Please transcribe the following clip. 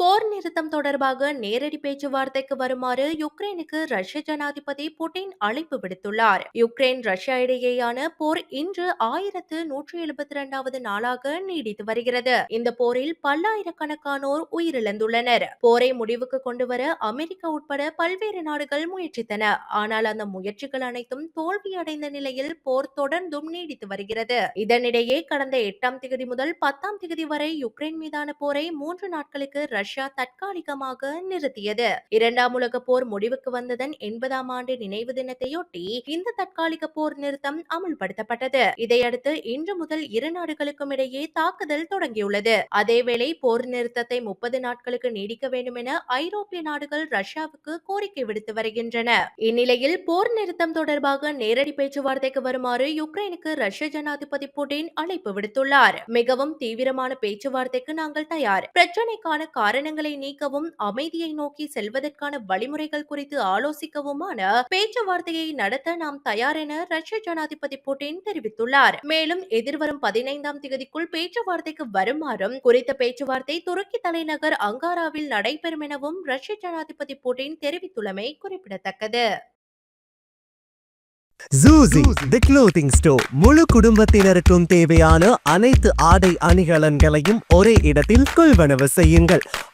போர் நிறுத்தம் தொடர்பாக நேரடி பேச்சுவார்த்தைக்கு வருமாறு யுக்ரைனுக்கு ரஷ்ய ஜனாதிபதி புட்டின் அழைப்பு விடுத்துள்ளார். யுக்ரைன் ரஷ்யா இடையேயான போர் இன்று ஆயிரத்து நூற்றி எழுபத்தி இரண்டாவது நாளாக நீடித்து வருகிறது. இந்த போரில் பல்லாயிரக்கணக்கானோர் உயிரிழந்துள்ளனர். போரை முடிவுக்கு கொண்டுவர அமெரிக்கா உட்பட பல்வேறு நாடுகள் முயற்சித்தன. ஆனால் அந்த முயற்சிகள் அனைத்தும் தோல்வியடைந்த நிலையில் போர் தொடர்ந்தும் நீடித்து வருகிறது. இதனிடையே கடந்த எட்டாம் தேதி முதல் பத்தாம் தேதி வரை யுக்ரைன் மீதான போரை மூன்று நாட்களுக்கு ரஷ்யா ரஷ்யா தற்காலிகமாக நிறுத்தியது. இரண்டாம் உலக போர் முடிவுக்கு வந்ததன் எண்பதாம் ஆண்டு நினைவு தினத்தையொட்டி இந்த தற்காலிக போர் நிறுத்தம் அமுல்படுத்தப்பட்டது. இதையடுத்து இன்று முதல் இரு நாடுகளுக்கும் இடையே தாக்குதல் தொடங்கியுள்ளது. அதேவேளை போர் நிறுத்தத்தை முப்பது நாட்களுக்கு நீடிக்க வேண்டும் என ஐரோப்பிய நாடுகள் ரஷ்யாவுக்கு கோரிக்கை விடுத்து வருகின்றன. இந்நிலையில் போர் நிறுத்தம் தொடர்பாக நேரடி பேச்சுவார்த்தைக்கு வருமாறு யுக்ரைனுக்கு ரஷ்ய ஜனாதிபதி புட்டின் அழைப்பு விடுத்துள்ளார். மிகவும் தீவிரமான பேச்சுவார்த்தைக்கு நாங்கள் தயார். பிரச்சனைக்கான காரணம் காரணங்களை நீக்கவும் அமைதியை நோக்கி செல்வதற்கான வழிமுறைகள் குறித்து ஆலோசிக்கவுமான பேச்சுவார்த்தையை நடத்த நாம் தயார் என ரஷ்ய ஜனாதிபதி புட்டின் தெரிவித்துள்ளார். மேலும் எதிர்வரும் பதினைந்தாம் தேதிக்குள் பேச்சுவார்த்தைக்கு வருமாறும் குறித்த பேச்சுவார்த்தை துருக்கி தலைநகர் அங்காராவில் நடைபெறும் எனவும் ரஷ்ய ஜனாதிபதி புட்டின் தெரிவித்துள்ளமை குறிப்பிடத்தக்கது. ஜூசி தி க்ளோத்திங் ஸ்டோர் முழு குடும்பத்தினருக்கும் தேவையான அனைத்து ஆடை அணிகலன்களையும் ஒரே இடத்தில் கொள்வனவு செய்யுங்கள்.